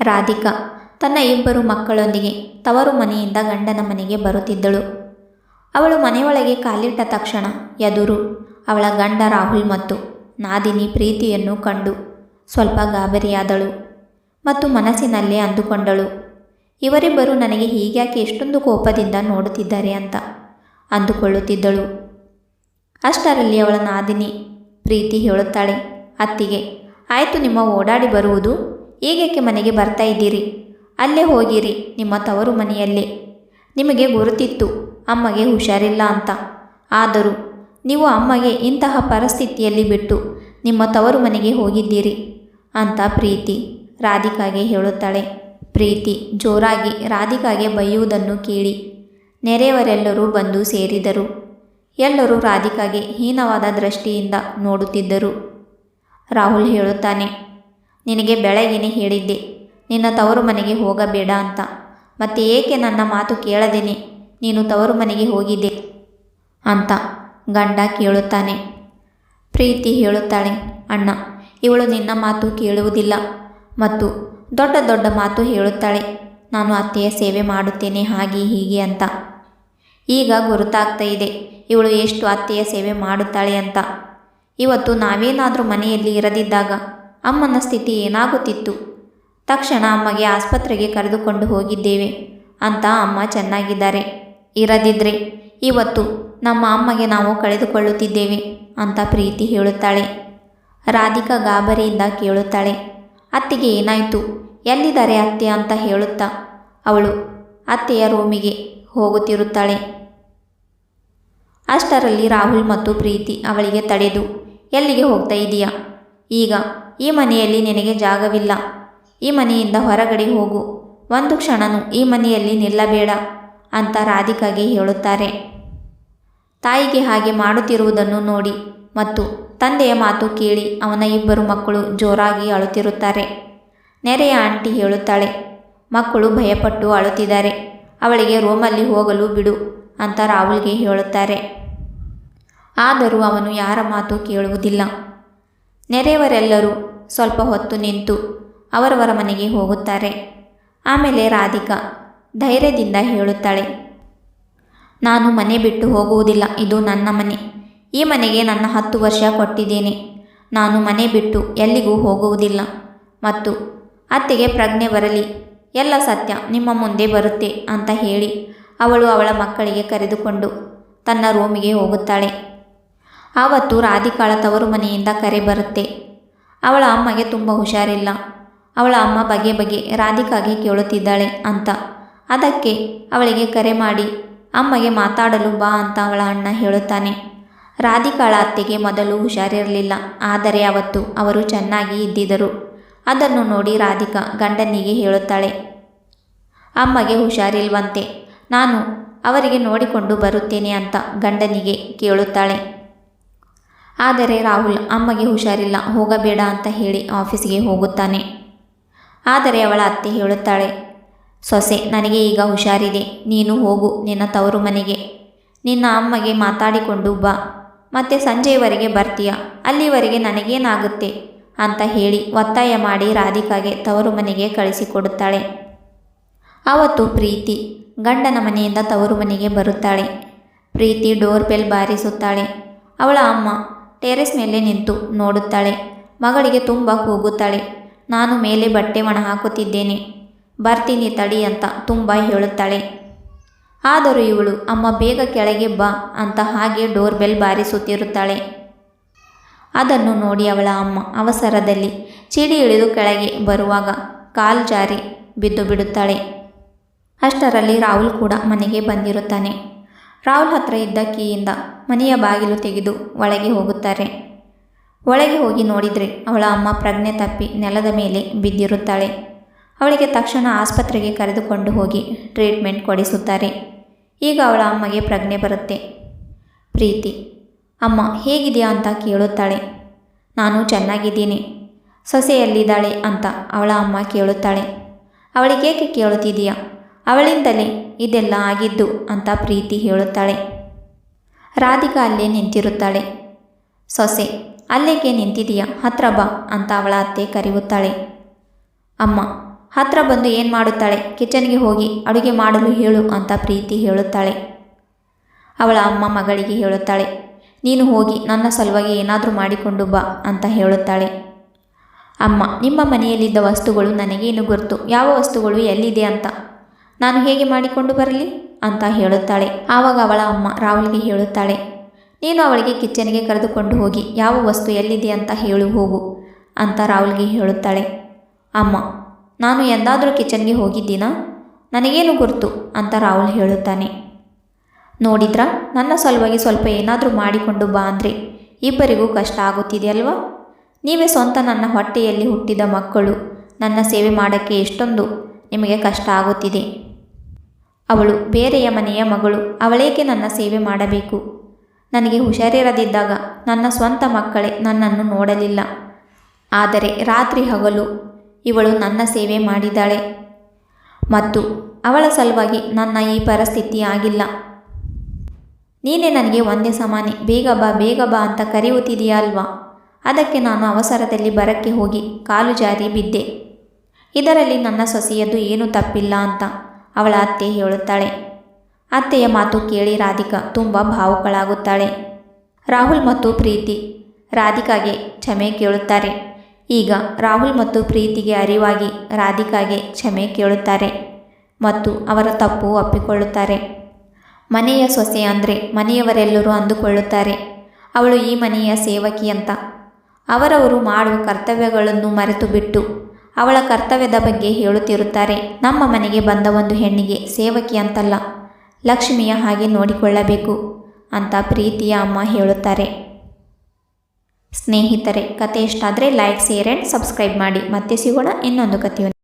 ರಾಧಿಕಾ, ತನ್ನ ಇಬ್ಬರು ಮಕ್ಕಳೊಂದಿಗೆ ತವರು ಮನೆಯಿಂದ ಗಂಡನ ಮನೆಗೆ ಬರುತ್ತಿದ್ದಳು. ಅವಳು ಮನೆಯೊಳಗೆ ಕಾಲಿಟ್ಟ ತಕ್ಷಣ ಎದುರು ಅವಳ ಗಂಡ ರಾಹುಲ್ ಮತ್ತು ನಾದಿನಿ ಪ್ರೀತಿಯನ್ನು ಕಂಡು ಸ್ವಲ್ಪ ಗಾಬರಿಯಾದಳು ಮತ್ತು ಮನಸ್ಸಿನಲ್ಲೇ ಅಂದುಕೊಂಡಳು. ಇವರಿಬ್ಬರು ನನಗೆ ಹೀಗ್ಯಾಕೆ ಎಷ್ಟೊಂದು ಕೋಪದಿಂದ ನೋಡುತ್ತಿದ್ದಾರೆ ಅಂತ ಅಂದುಕೊಳ್ಳುತ್ತಿದ್ದಳು. ಅಷ್ಟರಲ್ಲಿ ಅವಳ ನಾದಿನಿ ಪ್ರೀತಿ ಹೇಳುತ್ತಾಳೆ, ಅತ್ತಿಗೆ, ಆಯಿತು ನಿಮ್ಮ ಓಡಾಡಿ ಬರುವುದು ಈಗೇಕೆ ಮನೆಗೆ ಬರ್ತಾ ಇದ್ದೀರಿ? ಅಲ್ಲೇ ಹೋಗಿರಿ, ನಿಮ್ಮ ತವರು ಮನೆಯಲ್ಲೇ. ನಿಮಗೆ ಗುರುತಿತ್ತು, ಅಮ್ಮಗೆ ಹುಷಾರಿಲ್ಲ ಅಂತ. ಆದರೂ ನೀವು ಅಮ್ಮಗೆ ಇಂತಹ ಪರಿಸ್ಥಿತಿಯಲ್ಲಿ ಬಿಟ್ಟು ನಿಮ್ಮ ತವರು ಮನೆಗೆ ಹೋಗಿದ್ದೀರಿ ಅಂತ ಪ್ರೀತಿ ರಾಧಿಕಾಗೆ ಹೇಳುತ್ತಾಳೆ. ಪ್ರೀತಿ ಜೋರಾಗಿ ರಾಧಿಕಾಗೆ ಬೈಯುವುದನ್ನು ಕೇಳಿ ನೆರೆಯವರೆಲ್ಲರೂ ಬಂದು ಸೇರಿದರು. ಎಲ್ಲರೂ ರಾಧಿಕಾಗೆ ಹೀನವಾದ ದೃಷ್ಟಿಯಿಂದ ನೋಡುತ್ತಿದ್ದರು. ರಾಹುಲ್ ಹೇಳುತ್ತಾನೆ ನಿನಗೆ ಬೆಳಗಿನೇ ಹೇಳಿದ್ದೆ. ನಿನ್ನ ತವರು ಮನೆಗೆ ಹೋಗಬೇಡ ಅಂತ. ಮತ್ತೆ ಏಕೆ ನನ್ನ ಮಾತು ಕೇಳದೇನೆ? ನೀನು ತವರು ಮನೆಗೆ ಹೋಗಿದ್ದೆ ಅಂತ ಗಂಡ ಕೇಳುತ್ತಾನೆ. ಪ್ರೀತಿ ಹೇಳುತ್ತಾಳೆ, ಅಣ್ಣ, ಇವಳು ನಿನ್ನ ಮಾತು ಕೇಳುವುದಿಲ್ಲ. ಮತ್ತು ದೊಡ್ಡ ದೊಡ್ಡ ಮಾತು ಹೇಳುತ್ತಾಳೆ, ನಾನು ಅತ್ತೆಯ ಸೇವೆ ಮಾಡುತ್ತೇನೆ, ಹಾಗೆ ಹೀಗೆ ಅಂತ. ಈಗ ಗುರುತಾಗ್ತಾ ಇದೆ, ಇವಳು ಎಷ್ಟು ಅತ್ತೆಯ ಸೇವೆ ಮಾಡುತ್ತಾಳೆ ಅಂತ. ಇವತ್ತು ನಾವೇನಾದರೂ ಮನೆಯಲ್ಲಿ ಇರದಿದ್ದಾಗ ಅಮ್ಮನ ಸ್ಥಿತಿ ಏನಾಗುತ್ತಿತ್ತು? ತಕ್ಷಣ ಅಮ್ಮಗೆ ಆಸ್ಪತ್ರೆಗೆ ಕರೆದುಕೊಂಡು ಹೋಗಿದ್ದೇವೆ. ಅಂತ ಅಮ್ಮ ಚೆನ್ನಾಗಿದ್ದಾರೆ. ಇರದಿದ್ದರೆ ಇವತ್ತು ನಮ್ಮ ಅಮ್ಮಗೆ ನಾವು ಕಳೆದುಕೊಳ್ಳುತ್ತಿದ್ದೇವೆ ಅಂತ ಪ್ರೀತಿ ಹೇಳುತ್ತಾಳೆ. ರಾಧಿಕಾ ಗಾಬರಿಯಿಂದ ಕೇಳುತ್ತಾಳೆ. ಅತ್ತಿಗೆ ಏನಾಯಿತು? ಎಲ್ಲಿದ್ದಾರೆ ಅತ್ತೆ ಅಂತ ಹೇಳುತ್ತಾ? ಅವಳು ಅತ್ತೆಯ ರೂಮಿಗೆ ಹೋಗುತ್ತಿರುತ್ತಾಳೆ. ಅಷ್ಟರಲ್ಲಿ ರಾಹುಲ್ ಮತ್ತು ಪ್ರೀತಿ ಅವಳಿಗೆ ತಡೆದು, ಎಲ್ಲಿಗೆ ಹೋಗ್ತಾ ಇದೀಯಾ? ಈಗ ಈ ಮನೆಯಲ್ಲಿ ನಿನಗೆ ಜಾಗವಿಲ್ಲ. ಈ ಮನೆಯಿಂದ ಹೊರಗಡೆ ಹೋಗು. ಒಂದು ಕ್ಷಣನೂ ಈ ಮನೆಯಲ್ಲಿ ನಿಲ್ಲಬೇಡ ಅಂತ ರಾಧಿಕಾಗೆ ಹೇಳುತ್ತಾರೆ. ತಾಯಿಗೆ ಹಾಗೆ ಮಾಡುತ್ತಿರುವುದನ್ನು ನೋಡಿ ಮತ್ತು ತಂದೆಯ ಮಾತು ಕೇಳಿ ಅವನ ಇಬ್ಬರು ಮಕ್ಕಳು ಜೋರಾಗಿ ಅಳುತ್ತಿರುತ್ತಾರೆ. ನೆರೆಯ ಆಂಟಿ ಹೇಳುತ್ತಾಳೆ, ಮಕ್ಕಳು ಭಯಪಟ್ಟು ಅಳುತ್ತಿದ್ದಾರೆ. ಅವಳಿಗೆ ರೂಮಲ್ಲಿ ಹೋಗಲು ಬಿಡು ಅಂತ ರಾಹುಲ್ಗೆ ಹೇಳುತ್ತಾರೆ. ಆದರೂ ಅವನು ಯಾರ ಮಾತು ಕೇಳುವುದಿಲ್ಲ. ನೆರೆಯವರೆಲ್ಲರೂ ಸ್ವಲ್ಪ ಹೊತ್ತು ನಿಂತು ಅವರವರ ಮನೆಗೆ ಹೋಗುತ್ತಾರೆ. ಆಮೇಲೆ ರಾಧಿಕಾ ಧೈರ್ಯದಿಂದ ಹೇಳುತ್ತಾಳೆ, ನಾನು ಮನೆ ಬಿಟ್ಟು ಹೋಗುವುದಿಲ್ಲ, ಇದು ನನ್ನ ಮನೆ. ಈ ಮನೆಗೆ ನನ್ನ ಹತ್ತು ವರ್ಷ ಕೊಟ್ಟಿದ್ದೇನೆ. ನಾನು ಮನೆ ಬಿಟ್ಟು ಎಲ್ಲಿಗೂ ಹೋಗುವುದಿಲ್ಲ. ಮತ್ತು ಅತ್ತೆಗೆ ಪ್ರಜ್ಞೆ ಬರಲಿ, ಎಲ್ಲ ಸತ್ಯ ನಿಮ್ಮ ಮುಂದೆ ಬರುತ್ತೆ ಅಂತ ಹೇಳಿ ಅವಳು ಅವಳ ಮಕ್ಕಳಿಗೆ ಕರೆದುಕೊಂಡು ತನ್ನ ರೂಮಿಗೆ ಹೋಗುತ್ತಾಳೆ. ಆವತ್ತು ರಾಧಿಕಾಳ ತವರು ಮನೆಯಿಂದ ಕರೆ ಬರುತ್ತೆ. ಅವಳ ಅಮ್ಮಗೆ ತುಂಬ ಹುಷಾರಿಲ್ಲ. ಅವಳ ಅಮ್ಮ ಬಗೆ ಬಗೆ ರಾಧಿಕಾಗೆ ಕೇಳುತ್ತಿದ್ದಾಳೆ ಅಂತ. ಅದಕ್ಕೆ ಅವಳಿಗೆ ಕರೆ ಮಾಡಿ, ಅಮ್ಮಗೆ ಮಾತಾಡಲು ಬಾ ಅಂತ ಅವಳ ಅಣ್ಣ ಹೇಳುತ್ತಾನೆ. ರಾಧಿಕಾಳ ಅತ್ತೆಗೆ ಮೊದಲು ಹುಷಾರಿರಲಿಲ್ಲ. ಆದರೆ ಅವತ್ತು ಅವರು ಚೆನ್ನಾಗಿ ಇದ್ದಿದ್ದರು. ಅದನ್ನು ನೋಡಿ ರಾಧಿಕಾ ಗಂಡನಿಗೆ ಹೇಳುತ್ತಾಳೆ, ಅಮ್ಮಗೆ ಹುಷಾರಿಲ್ವಂತೆ. ನಾನು ಅವರಿಗೆ ನೋಡಿಕೊಂಡು ಬರುತ್ತೇನೆ ಅಂತ ಗಂಡನಿಗೆ ಕೇಳುತ್ತಾಳೆ. ಆದರೆ ರಾಹುಲ್ ಅಮ್ಮಗೆ ಹುಷಾರಿಲ್ಲ, ಹೋಗಬೇಡ ಅಂತ ಹೇಳಿ ಆಫೀಸಿಗೆ ಹೋಗುತ್ತಾನೆ. ಆದರೆ ಅವಳ ಅತ್ತೆ ಹೇಳುತ್ತಾಳೆ, ಸೊಸೆ, ನನಗೆ ಈಗ ಹುಷಾರಿದೆ, ನೀನು ಹೋಗು, ನಿನ್ನ ತವರು ಮನೆಗೆ. ನಿನ್ನ ಅಮ್ಮಗೆ ಮಾತಾಡಿಕೊಂಡು ಬಾ, ಮತ್ತೆ ಸಂಜೆಯವರೆಗೆ ಬರ್ತೀಯ, ಅಲ್ಲಿವರೆಗೆ ನನಗೇನಾಗುತ್ತೆ ಅಂತ ಹೇಳಿ ಒತ್ತಾಯ ಮಾಡಿ ರಾಧಿಕಾಗೆ ತವರು ಮನೆಗೆ ಕಳಿಸಿಕೊಡುತ್ತಾಳೆ. ಅವತ್ತು ಪ್ರೀತಿ, ಗಂಡನ ಮನೆಯಿಂದ ತವರು ಮನೆಗೆ ಬರುತ್ತಾಳೆ. ಪ್ರೀತಿ ಡೋರ್ ಬೆಲ್ ಬಾರಿಸುತ್ತಾಳೆ. ಅವಳ ಅಮ್ಮ ಟೆರೆಸ್ ಮೇಲೆ ನಿಂತು ನೋಡುತ್ತಾಳೆ. ಮಗಳಿಗೆ ತುಂಬ ಕೂಗುತ್ತಾಳೆ. ನಾನು ಮೇಲೆ ಬಟ್ಟೆ ಒಣ ಹಾಕುತ್ತಿದ್ದೇನೆ. ಬರ್ತೀನಿ ತಡಿ ಅಂತ ತುಂಬ ಹೇಳುತ್ತಾಳೆ. ಆದರೂ ಇವಳು, ಅಮ್ಮ ಬೇಗ ಕೆಳಗೆ ಬಾ ಅಂತ ಹಾಗೆ ಡೋರ್ ಬೆಲ್ ಬಾರಿಸುತ್ತಿರುತ್ತಾಳೆ. ಅದನ್ನು ನೋಡಿ ಅವಳ ಅಮ್ಮ ಅವಸರದಲ್ಲಿ ಚಿಡಿ ಇಳಿದು ಕೆಳಗೆ ಬರುವಾಗ ಕಾಲು ಜಾರಿ ಬಿದ್ದು ಬಿಡುತ್ತಾಳೆ. ಅಷ್ಟರಲ್ಲಿ ರಾಹುಲ್ ಕೂಡ ಮನೆಗೆ ಬಂದಿರುತ್ತಾನೆ. ರಾಹುಲ್ ಹತ್ರ ಇದ್ದ ಕೀಯಿಂದ ಮನೆಯ ಬಾಗಿಲು ತೆಗೆದು ಒಳಗೆ ಹೋಗುತ್ತಾರೆ. ಒಳಗೆ ಹೋಗಿ ನೋಡಿದರೆ ಅವಳ ಅಮ್ಮ ಪ್ರಜ್ಞೆ ತಪ್ಪಿ ನೆಲದ ಮೇಲೆ ಬಿದ್ದಿರುತ್ತಾಳೆ. ಅವಳಿಗೆ ತಕ್ಷಣ ಆಸ್ಪತ್ರೆಗೆ ಕರೆದುಕೊಂಡು ಹೋಗಿ ಟ್ರೀಟ್ಮೆಂಟ್ ಕೊಡಿಸುತ್ತಾರೆ. ಈಗ ಅವಳ ಅಮ್ಮಗೆ ಪ್ರಜ್ಞೆ ಬರುತ್ತೆ. ಪ್ರೀತಿ. ಅಮ್ಮ, ಹೇಗಿದೆಯಾ ಅಂತ ಕೇಳುತ್ತಾಳೆ. ನಾನು ಚೆನ್ನಾಗಿದ್ದೀನಿ. ಸೊಸೆಯಲ್ಲಿದ್ದಾಳೆ ಅಂತ ಅವಳ ಅಮ್ಮ ಕೇಳುತ್ತಾಳೆ. ಅವಳಿಗೇಕೆ ಕೇಳುತ್ತಿದೀಯಾ ಅವಳಿಂದಲೇ ಇದೆಲ್ಲ ಆಗಿದ್ದು ಅಂತ ಪ್ರೀತಿ ಹೇಳುತ್ತಾಳೆ. ರಾಧಿಕಾ ಅಲ್ಲೇ ನಿಂತಿರುತ್ತಾಳೆ. ಸೊಸೆ, ಅಲ್ಲೇಕೆ ನಿಂತಿದೆಯಾ? ಹತ್ರ ಬಾ ಅಂತ ಅವಳ ಅತ್ತೆ ಕರೆಯುತ್ತಾಳೆ. ಅಮ್ಮ, ಹತ್ರ ಬಂದು ಏನು ಮಾಡುತ್ತಾಳೆ? ಕಿಚನ್ಗೆ ಹೋಗಿ ಅಡುಗೆ ಮಾಡಲು ಹೇಳು ಅಂತ ಪ್ರೀತಿ ಹೇಳುತ್ತಾಳೆ. ಅವಳ ಅಮ್ಮ ಮಗಳಿಗೆ ಹೇಳುತ್ತಾಳೆ, ನೀನು ಹೋಗಿ ನನ್ನ ಸಲುವಾಗಿ ಏನಾದರೂ ಮಾಡಿಕೊಂಡು ಬಾ ಅಂತ ಹೇಳುತ್ತಾಳೆ. ಅಮ್ಮ, ನಿಮ್ಮ ಮನೆಯಲ್ಲಿದ್ದ ವಸ್ತುಗಳು ನನಗೇನು ಗೊತ್ತು ಯಾವ ವಸ್ತುಗಳು ಎಲ್ಲಿದೆ ಅಂತ? ನಾನು ಹೇಗೆ ಮಾಡಿಕೊಂಡು ಬರಲಿ? ಅಂತ ಹೇಳುತ್ತಾಳೆ. ಆವಾಗ ಅವಳ ಅಮ್ಮ ರಾಹುಲ್ಗೆ ಹೇಳುತ್ತಾಳೆ, ನೀನು ಅವಳಿಗೆ ಕಿಚನ್ಗೆ ಕರೆದುಕೊಂಡು ಹೋಗಿ, ಯಾವ ವಸ್ತು ಎಲ್ಲಿದೆ ಅಂತ ಹೇಳು ಹೋಗು ಅಂತ ರಾಹುಲ್ಗೆ ಹೇಳುತ್ತಾಳೆ. ಅಮ್ಮ, ನಾನು ಎಂದಾದರೂ ಕಿಚನ್ಗೆ ಹೋಗಿದ್ದೀನಾ? ನನಗೇನು ಗುರ್ತು ಅಂತ ರಾಹುಲ್ ಹೇಳುತ್ತಾನೆ. ನೋಡಿದ್ರ? ನನ್ನ ಸಲುವಾಗಿ ಸ್ವಲ್ಪ ಏನಾದರೂ ಮಾಡಿಕೊಂಡು ಬಾ ಅಂದರೆ ಇಬ್ಬರಿಗೂ ಕಷ್ಟ ಆಗುತ್ತಿದೆ ಅಲ್ವಾ? ನೀವೇ ಸ್ವಂತ ನನ್ನ ಹೊಟ್ಟೆಯಲ್ಲಿ ಹುಟ್ಟಿದ ಮಕ್ಕಳು, ನನ್ನ ಸೇವೆ ಮಾಡೋಕ್ಕೆ ಎಷ್ಟೊಂದು ನಿಮಗೆ ಕಷ್ಟ ಆಗುತ್ತಿದೆ. ಅವಳು ಬೇರೆಯ ಮನೆಯ ಮಗಳು, ಅವಳೇಕೆ ನನ್ನ ಸೇವೆ ಮಾಡಬೇಕು? ನನಗೆ ಹುಷಾರಿರದಿದ್ದಾಗ ನನ್ನ ಸ್ವಂತ ಮಕ್ಕಳೇ ನನ್ನನ್ನು ನೋಡಲಿಲ್ಲ. ಆದರೆ ರಾತ್ರಿ ಹಗಲು ಇವಳು ನನ್ನ ಸೇವೆ ಮಾಡಿದ್ದಾಳೆ. ಮತ್ತು ಅವಳ ಸಲುವಾಗಿ ನನ್ನ ಈ ಪರಿಸ್ಥಿತಿ ಆಗಿಲ್ಲ. ನೀನೇ ನನಗೆ ಒಂದೇ ಸಮಾನೆ, ಬೇಗ ಬಾ ಬೇಗ ಬಾ ಅಂತ ಕರೆಯುತ್ತಿದೆಯಾ ಅಲ್ವಾ ಅದಕ್ಕೆ ನಾನು ಅವಸರದಲ್ಲಿ ಬರಕ್ಕೆ ಹೋಗಿ ಕಾಲು ಜಾರಿ ಬಿದ್ದೆ. ಇದರಲ್ಲಿ ನನ್ನ ಸೊಸೆಯದು ಏನೂ ತಪ್ಪಿಲ್ಲ ಅಂತ ಅವಳ ಅತ್ತೆ ಹೇಳುತ್ತಾಳೆ. ಅತ್ತೆಯ ಮಾತು ಕೇಳಿ ರಾಧಿಕಾ ತುಂಬ ಭಾವುಕಳಾಗುತ್ತಾಳೆ. ರಾಹುಲ್ ಮತ್ತು ಪ್ರೀತಿ ರಾಧಿಕಾಗೆ ಕ್ಷಮೆ ಕೇಳುತ್ತಾರೆ. ಈಗ ರಾಹುಲ್ ಮತ್ತು ಪ್ರೀತಿಗೆ ಅರಿವಾಗಿ ರಾಧಿಕಾಗೆ ಕ್ಷಮೆ ಕೇಳುತ್ತಾರೆ ಮತ್ತು ಅವರ ತಪ್ಪು ಒಪ್ಪಿಕೊಳ್ಳುತ್ತಾರೆ. ಮನೆಯ ಸೊಸೆ ಅಂದರೆ ಮನೆಯವರೆಲ್ಲರೂ ಅಂದುಕೊಳ್ಳುತ್ತಾರೆ. ಅವಳು ಈ ಮನೆಯ ಸೇವಕಿ ಅಂತ. ಅವರವರು ಮಾಡುವ ಕರ್ತವ್ಯಗಳನ್ನು ಮರೆತು ಬಿಟ್ಟು ಅವಳ ಕರ್ತವ್ಯದ ಬಗ್ಗೆ ಹೇಳುತ್ತಿರುತ್ತಾರೆ. ನಮ್ಮ ಮನೆಗೆ ಬಂದ ಒಂದು ಹೆಣ್ಣಿಗೆ ಸೇವಕಿ ಅಂತಲ್ಲ, ಲಕ್ಷ್ಮಿಯ ಹಾಗೆ ನೋಡಿಕೊಳ್ಳಬೇಕು ಅಂತ ಪ್ರೀತಿಯ ಅಮ್ಮ ಹೇಳುತ್ತಾರೆ. ಸ್ನೇಹಿತರೆ ಕತೆ ಇಷ್ಟ ಆದರೆ ಲೈಕ್ ಶೇರ್ ಆ್ಯಂಡ್ ಸಬ್ಸ್ಕ್ರೈಬ್ ಮಾಡಿ. ಮತ್ತೆ ಸಿಗೋಣ ಇನ್ನೊಂದು ಕಥೆಯೊಂದಿಗೆ.